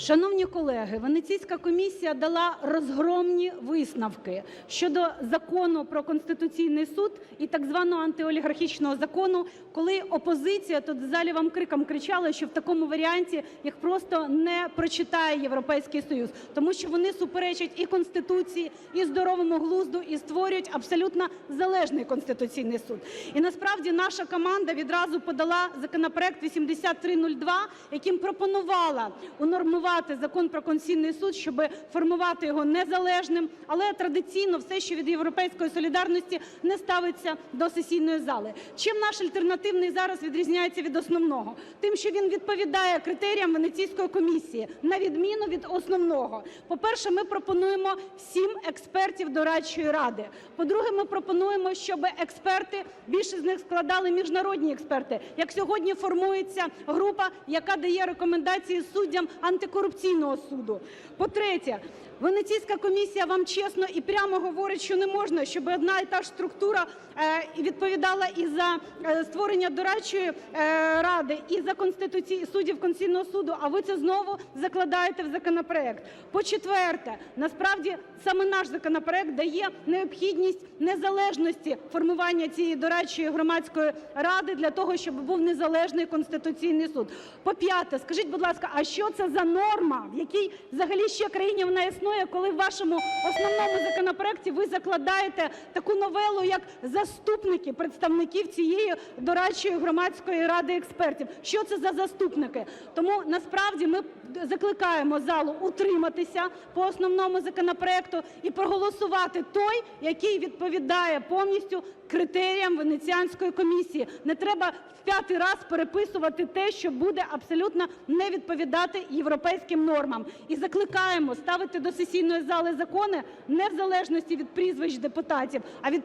Шановні колеги, Венеційська комісія дала розгромні висновки щодо Закону про Конституційний Суд і так званого антиолігархічного закону, коли опозиція тут в залі вам криком кричала, що в такому варіанті їх просто не прочитає Європейський Союз, тому що вони суперечать і Конституції, і здоровому глузду, і створюють абсолютно залежний Конституційний Суд. І насправді наша команда відразу подала законопроект 8302, яким пропонувала унормувати Закон про Конституційний Суд, щоб формувати його незалежним, але традиційно все, що від "Європейської солідарності", не ставиться до сесійної зали. Чим наш альтернативний зараз відрізняється від основного? Тим, що він відповідає критеріям Венеційської комісії, на відміну від основного. По-перше, ми пропонуємо сім експертів дорадчої ради. По-друге, ми пропонуємо, щоб експерти, більшість з них складали міжнародні експерти, як сьогодні формується група, яка дає рекомендації суддям антикорупційного суду. По-третє, Венеційська комісія вам чесно і прямо говорить, що не можна, щоб одна і та ж структура е, відповідала і за е, створення дорадчої е, ради, і за суддів Конституційного Суду, а ви це знову закладаєте в законопроект. По-четверте, насправді саме наш законопроект дає необхідність незалежності формування цієї дорадчої громадської ради для того, щоб був незалежний Конституційний Суд. По-п'яте, скажіть, будь ласка, а що це за норма, в якій взагалі ще країні вона існує, коли в вашому основному законопроекті ви закладаєте таку новелу, як заступники представників цієї дорадчої громадської ради експертів? Що це за заступники? Тому насправді ми закликаємо залу утриматися по основному законопроекту і проголосувати той, який відповідає повністю критеріям Венеціанської комісії. Не треба в п'ятий раз переписувати те, що буде абсолютно не відповідати європейським нормам. І закликаємо ставити до сесійної зали закони не в залежності від прізвищ депутатів, а від